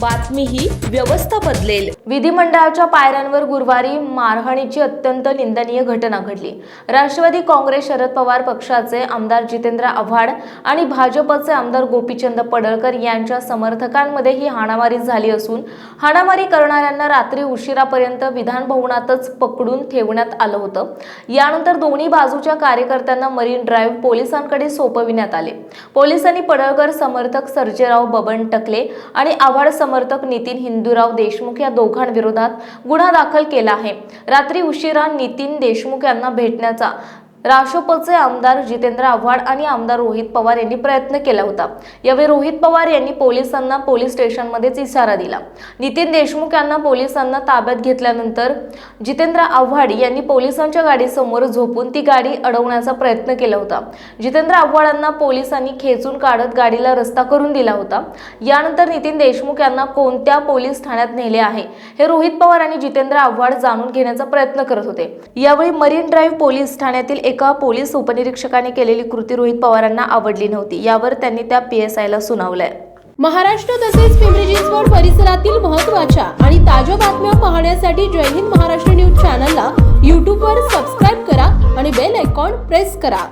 बातमी ही व्यवस्था बदलेल. विधिमंडळाच्या पायऱ्यांवर गुरुवारी मारहाणीची अत्यंत निंदनीय घटना घडली. राष्ट्रवादी काँग्रेस शरद पवार पक्षाचे आमदार जितेंद्र आव्हाड आणि भाजपचे आमदार गोपीचंद पडळकर यांच्या समर्थकांमध्ये ही हाणामारी झाली असून हाणामारी करणाऱ्यांना रात्री उशिरापर्यंत विधानभवनातच पकडून ठेवण्यात आलं होतं. यानंतर दोन्ही बाजूच्या कार्यकर्त्यांना मरीन ड्राईव्ह पोलिसांकडे सोपविण्यात आले. पोलिसांनी पडळकर समर्थक सर्जेराव बबन टकले आणि आव्हाड समर्थक नितीन हिंदूराव देशमुख या दोघांविरोधात गुन्हा दाखल केला आहे. रात्री उशिरा नितीन देशमुख यांना भेटण्याचा राष्ट्रपचे आमदार जितेंद्र आव्हाड आणि आमदार रोहित पवार यांनी प्रयत्न केला होता. यावेळी रोहित पवार यांनी पोलिसांना पोलीस स्टेशनमध्येच इशारा दिला. नितीन देशमुख यांना पोलिसांना ताब्यात घेतल्यानंतर जितेंद्र आव्हाड यांनी पोलिसांच्या गाडीसमोर झोपून ती गाडी अडवण्याचा प्रयत्न केला होता. जितेंद्र आव्हाडांना पोलिसांनी खेचून काढत गाडीला रस्ता करून दिला होता. यानंतर नितीन देशमुख यांना कोणत्या पोलीस ठाण्यात नेले आहे हे रोहित पवार आणि जितेंद्र आव्हाड जाणून घेण्याचा प्रयत्न करत होते. यावेळी मरीन ड्राईव्ह पोलीस ठाण्यातील एका पोलीस उपनिरीक्षकाने केलेली कृती रोहित पवारांना आवडली नव्हती. यावर त्यांनी त्या पी एस आयला सुनावलंय. महाराष्ट्र तसेच पिंपरी चिंचवड परिसरातील महत्त्वाच्या आणि ताज्या बातम्या पाहण्यासाठी जय हिंद महाराष्ट्र न्यूज चॅनलला यूट्यूबवर सबस्क्राईब करा आणि बेल आयकॉन प्रेस करा.